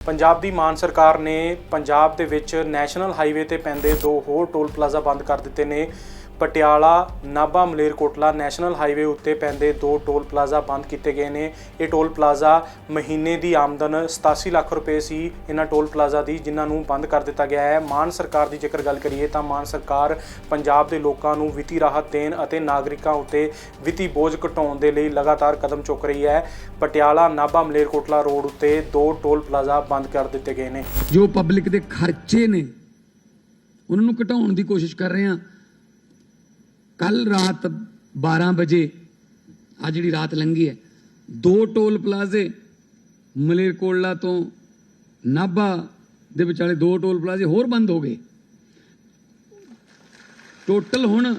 ਪੰਜਾਬ ਦੀ ਮਾਨ ਸਰਕਾਰ ਨੇ ਪੰਜਾਬ ਦੇ ਵਿੱਚ ਨੈਸ਼ਨਲ ਹਾਈਵੇ ਤੇ ਪੈਂਦੇ ਦੋ ਹੋਰ ਟੋਲ ਪਲਾਜ਼ਾ ਬੰਦ ਕਰ ਦਿੱਤੇ ਨੇ। ਪਟਿਆਲਾ, ਨਾਭਾ, ਮਲੇਰਕੋਟਲਾ ਨੈਸ਼ਨਲ ਹਾਈਵੇ ਉੱਤੇ ਪੈਂਦੇ ਦੋ ਟੋਲ ਪਲਾਜ਼ਾ ਬੰਦ ਕੀਤੇ ਗਏ ਨੇ। ਇਹ ਟੋਲ ਪਲਾਜ਼ਾ ਮਹੀਨੇ ਦੀ ਆਮਦਨ 87 ਲੱਖ ਰੁਪਏ ਸੀ। ਇਹਨਾਂ ਟੋਲ ਪਲਾਜ਼ਾ ਦੀ ਜਿਨ੍ਹਾਂ ਨੂੰ ਬੰਦ ਕਰ ਦਿੱਤਾ ਗਿਆ ਹੈ। ਮਾਨ ਸਰਕਾਰ ਦੀ ਜੇਕਰ ਗੱਲ ਕਰੀਏ ਤਾਂ ਮਾਨ ਸਰਕਾਰ ਪੰਜਾਬ ਦੇ ਲੋਕਾਂ ਨੂੰ ਵਿੱਤੀ ਰਾਹਤ ਦੇਣ ਅਤੇ ਨਾਗਰਿਕਾਂ ਉੱਤੇ ਵਿੱਤੀ ਬੋਝ ਘਟਾਉਣ ਦੇ ਲਈ ਲਗਾਤਾਰ ਕਦਮ ਚੁੱਕ ਰਹੀ ਹੈ। ਪਟਿਆਲਾ, ਨਾਭਾ, ਮਲੇਰਕੋਟਲਾ ਰੋਡ ਉੱਤੇ ਦੋ ਟੋਲ ਪਲਾਜ਼ਾ ਬੰਦ ਕਰ ਦਿੱਤੇ ਗਏ ਨੇ। ਜੋ ਪਬਲਿਕ ਦੇ ਖਰਚੇ ਨੇ, ਉਹਨਾਂ ਨੂੰ ਘਟਾਉਣ ਦੀ ਕੋਸ਼ਿਸ਼ ਕਰ ਰਹੇ ਹਾਂ। ਕੱਲ ਰਾਤ 12 ਵਜੇ, ਆ ਜਿਹੜੀ ਰਾਤ ਲੰਘੀ ਹੈ, ਦੋ ਟੋਲ ਪਲਾਜ਼ੇ ਮਲੇਰਕੋਟਲਾ ਤੋਂ ਨਾਭਾ ਦੇ ਵਿਚਾਲੇ ਦੋ ਟੋਲ ਪਲਾਜ਼ੇ ਹੋਰ ਬੰਦ ਹੋ ਗਏ। ਟੋਟਲ ਹੁਣ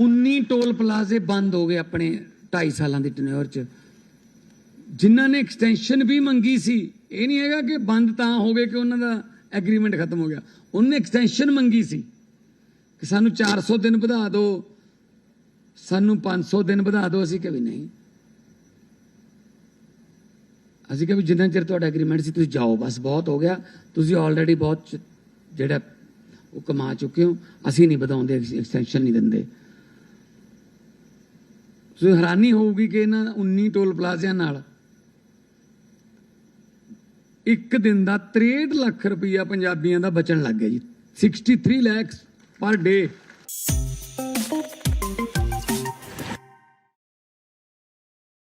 19 ਟੋਲ ਪਲਾਜ਼ੇ ਬੰਦ ਹੋ ਗਏ ਆਪਣੇ 2.5 ਸਾਲਾਂ ਦੇ ਟੈਨਿਓਰ 'ਚ। ਜਿਨ੍ਹਾਂ ਨੇ ਐਕਸਟੈਂਸ਼ਨ ਵੀ ਮੰਗੀ ਸੀ, ਇਹ ਨਹੀਂ ਹੈਗਾ ਕਿ ਬੰਦ ਤਾਂ ਹੋ ਗਏ ਕਿ ਉਹਨਾਂ ਦਾ ਐਗਰੀਮੈਂਟ ਖਤਮ ਹੋ ਗਿਆ। ਉਹਨੇ ਐਕਸਟੈਂਸ਼ਨ ਮੰਗੀ ਸੀ। ਕਿ ਸਾਨੂੰ 400 ਦਿਨ ਵਧਾ ਦਿਓ ਸਾਨੂੰ 500 ਦਿਨ ਵਧਾ ਦਿਓ ਅਸੀਂ ਕਿਹਾ ਵੀ ਨਹੀਂ। ਅਸੀਂ ਕਿਹਾ ਵੀ ਜਿੰਨਾ ਚਿਰ ਤੁਹਾਡਾ ਐਗਰੀਮੈਂਟ ਸੀ, ਤੁਸੀਂ ਜਾਓ। ਬਸ ਬਹੁਤ ਹੋ ਗਿਆ। ਤੁਸੀਂ ਆਲਰੇਡੀ ਬਹੁਤ ਜਿਹੜਾ ਉਹ ਕਮਾ ਚੁੱਕੇ ਹੋ। ਅਸੀਂ ਨਹੀਂ ਵਧਾਉਂਦੇ ਐਕਸਟੈਂਸ਼ਨ ਨਹੀਂ ਦਿੰਦੇ। ਸੋ ਹੈਰਾਨੀ ਹੋਊਗੀ ਕਿ ਇਹਨਾਂ 19 ਟੋਲ ਪਲਾਜ਼ਿਆਂ ਨਾਲ ਇੱਕ ਦਿਨ ਦਾ 63 ਲੱਖ ਰੁਪਈਆ ਪੰਜਾਬੀਆਂ ਦਾ ਬਚਣ ਲੱਗ ਗਿਆ ਜੀ। 63 ਲੱਖ per day.